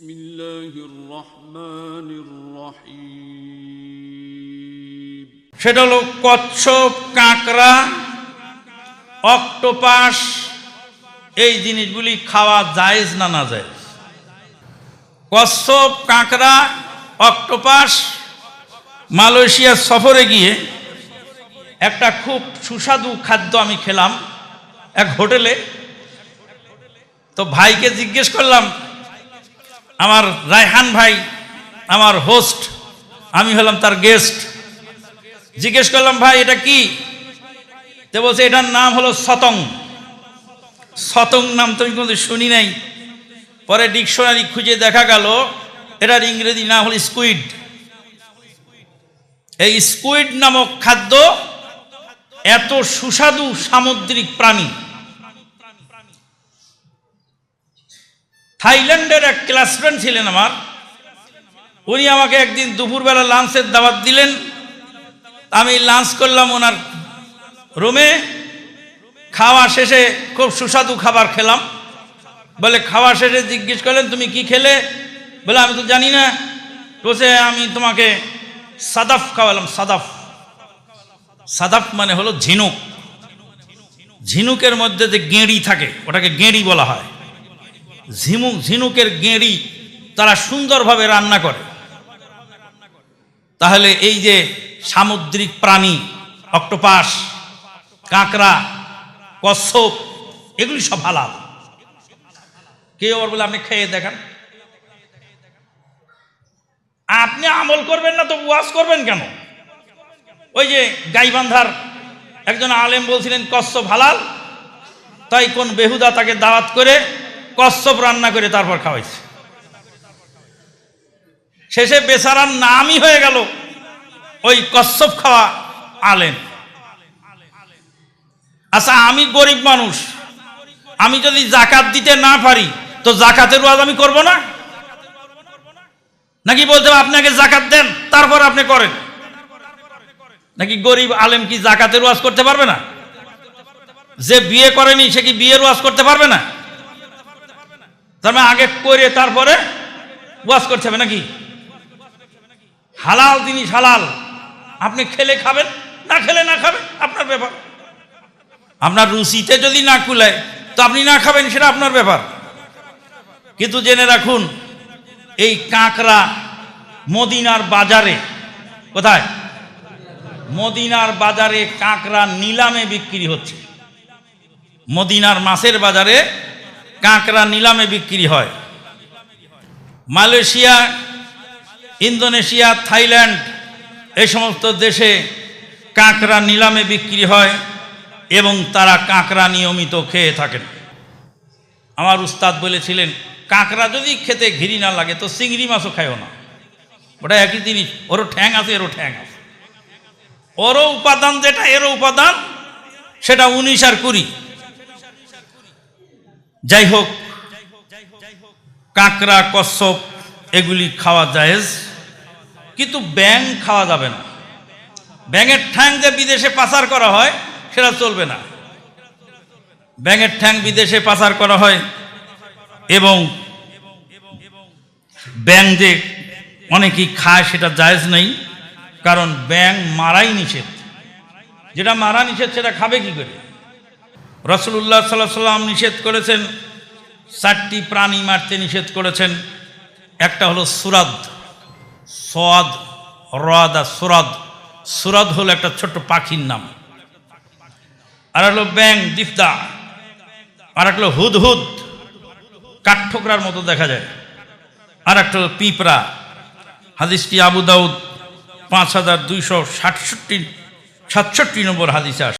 بسم الله الرحمن الرحيم সেটা হলো কচ্ছপ কাঁকড়া অক্টোপাস এই জিনিসগুলি খাওয়া জায়েজ না না যায় কচ্ছপ কাঁকড়া অক্টোপাস মালয়েশিয়া সফরে গিয়ে একটা খুব সুস্বাদু খাদ্য আমি খেলাম এক হোটেলে তো ভাইকে জিজ্ঞেস করলাম আমার রায়হান ভাই, আমার হোস্ট আমি হলাম তার গেস্ট জিজ্ঞেস করলাম, ভাই, এটা কি? তো বলছে, এটার নাম হলো সতং। সতং নাম তো আমি কোনো শুনি নাই। পরে ডিকশনারি খুঁজে দেখা গেল, এটার ইংরেজি নাম হলো স্কুইড এই স্কুইড নামক খাদ্য এত সুস্বাদু সামুদ্রিক প্রাণী। থাইল্যান্ডের এক ক্লাস ফ্রেন্ড ছিলেন আমার। উনি আমাকে একদিন দুপুরবেলা লাঞ্চের দাওয়াত দিলেন। আমি লাঞ্চ করলাম ওনার রুমে। খাওয়া শেষে খুব সুস্বাদু খাবার খেলাম। বলে, খাওয়া শেষে জিজ্ঞেস করলেন, তুমি কি খেলে? বলে, আমি তো জানি না। বলছে, আমি তোমাকে সাদাফ খাওয়ালাম, সাদাফ। সাদাফ মানে হলো ঝিনুক। ঝিনুকের মধ্যে যে গেঁড়ি থাকে, ওটাকে গেঁড়ি বলা হয়। ঝিনুক ঝিনুকের গেঁড়ি তারা সুন্দরভাবে রান্না করে। তাহলে এই যে সামুদ্রিক প্রাণী, অক্টোপাস, কাঁকড়া, কচ্ছপ, এগুলি সব হালাল। কেউ আবার বলে, আপনি খেয়ে দেখান। আপনি আমল করবেন না তো ওয়াজ করবেন কেন? ওই যে গাইবান্ধার একজন আলেম বলছিলেন, কচ্ছপ হালাল, তাই কোন বেহুদা তাকে দাওয়াত করে কচ্ছপ রান্না করে তারপর খাওয়াইছে। শেষে বেচারার নামই হয়ে গেল ওই কচ্ছপ খাওয়া আলেম। আচ্ছা আমি গরিব মানুষ। আমি যদি জাকাত দিতে না পারি, তো জাকাতের ওয়াজ আমি করব না? নাকি বলতে আপনাকে জাকাত দেন, তারপর আপনি করেন। নাকি গরিব আলেম কি জাকাতের ওয়াজ করতে পারবে না? যে বিয়ে করেনি, সে কি বিয়ের ওয়াজ করতে পারবে না? তার মানে আগে করে তারপরে ওয়াজ করতে হবে নাকি? হালাল জিনিস হালাল। আপনি খেলে খাবেন, না খেলে না খাবেন, আপনার ব্যাপার। আপনার রুচিতে যদি না কুলায়, তো আপনি না খাবেন, সেটা আপনার ব্যাপার। কিন্তু জেনে রাখুন, এই কাঁকড়া মদিনার বাজারে, কোথায়? মদিনার বাজারে কাঁকড়া নিলামে বিক্রি হচ্ছে। মদিনার মাছের বাজারে কাঁকড়া নিলামে বিক্রি হয়। মালয়েশিয়া, ইন্দোনেশিয়া, থাইল্যান্ড এই সমস্ত দেশে কাঁকড়া নিলামে বিক্রি হয় এবং তারা কাঁকড়া নিয়মিত খেয়ে থাকেন। আমার উস্তাদ বলেছিলেন, কাঁকড়া যদি খেতে ঘিরি না লাগে, তো চিংড়ি মাছও খায়ও না। ওটা একই জিনিস, ওরও ঠ্যাং আছে, এরও ঠ্যাং আছে। ওরও উপাদান যেটা, এরও উপাদান, সেটা উনিশ আর কুড়ি। যাই হোক কাঁকড়া, কচ্ছপ, এগুলি খাওয়া জায়েজ, কিন্তু ব্যাং খাওয়া যাবে না। ব্যাঙের ঠ্যাং যে বিদেশে পাচার করা হয়, সেটা চলবে না। ব্যাঙের ঠ্যাং বিদেশে পাচার করা হয়, এবং ব্যাং যে অনেকেই খায়, সেটা জায়েজ নেই, কারণ ব্যাং মারাই নিষেধ। যেটা মারা নিষেধ, সেটা খাবে কি করে? রসুল্লাহ সাল্লাহ সাল্লাম নিষেধ করেছেন, চারটি প্রাণী মারতে নিষেধ করেছেন। একটা হলো সুরাদ, সোয়াদ রদ আর সুরদ। সুরদ হলো একটা ছোট্ট পাখির নাম। আর হলো ব্যাং দিফদা। আর একটা হলো হুদহুদ। কাঠঠোকরার মতো দেখা যায়। আর একটা হলো পিঁপড়া। হাদিসটি আবু দাউদ, পাঁচ হাজার দুইশো সাতষট্টি সাতষট্টি নম্বর হাদিসে